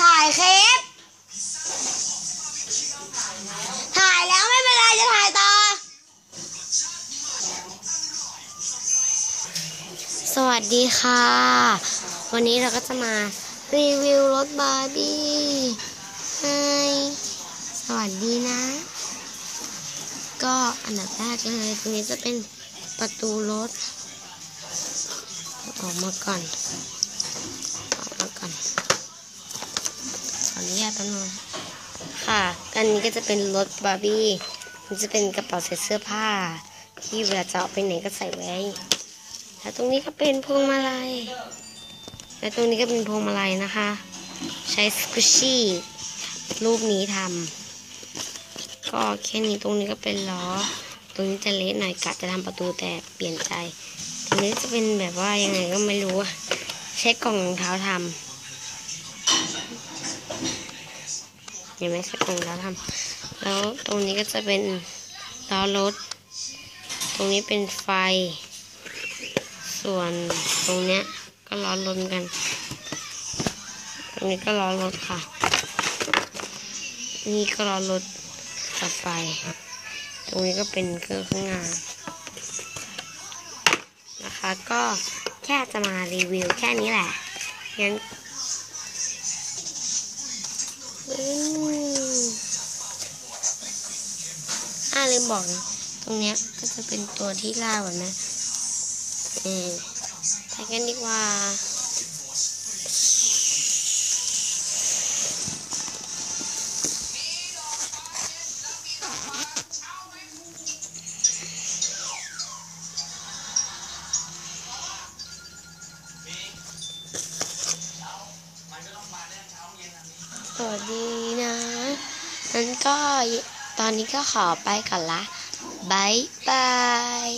ถ่ายคลิปถ่ายแล้วไม่เป็นไรจะถ่ายต่อ สวัสดีค่ะ วันนี้เราก็จะมารีวิวรถบาร์บี้ไฮสวัสดีนะ ก็อันดับแรกเลยตรงนี้จะเป็นประตูรถ ออกมาก่อน ออกมาก่อนขออนุญาตแป๊บนึงค่ะ อันนี้ก็จะเป็นรถบาร์บี้มันจะเป็นกระเป๋าใส่เสื้อผ้า ที่เวลาจะออกไปไหนก็ใส่ไว้แล้วตรงนี้ก็เป็นพวงมาลัยและตรงนี้ก็เป็นพวงมาลัยนะคะ ใช้สกุชชี่รูปนี้ทำก็แค่นี้ตรงนี้ก็เป็นล้อ ตรงนี้จะเละหน่อยกะจะทำประตูแต่เปลี่ยนใจ ตรงนี้จะเป็นแบบว่ายังไงก็ไม่รู้ อะใช้กล่องรองเท้าทำเห็นไหมใช้กล่องรองเท้าทำแล้วตรงนี้ก็จะเป็นล้อรถ ตรงนี้เป็นไฟ ส่วนตรงเนี้ยก็ล้อรถกัน ตรงนี้ก็ล้อรถค่ะ นี่ก็ล้อรถกับไฟ ตรงนี้ก็เป็นเครื่องข้างหน้านะคะก็ แค่จะมารีวิวแค่นี้แหละงั้นอ่าลืมบอกนะตรงเนี้ยก็จะเป็นตัวที่ล่าแบบนะ อืมไปกันดีกว่า สวัสดีนะงั้นก็ตอนนี้ก็ขอไปก่อนละบายบาย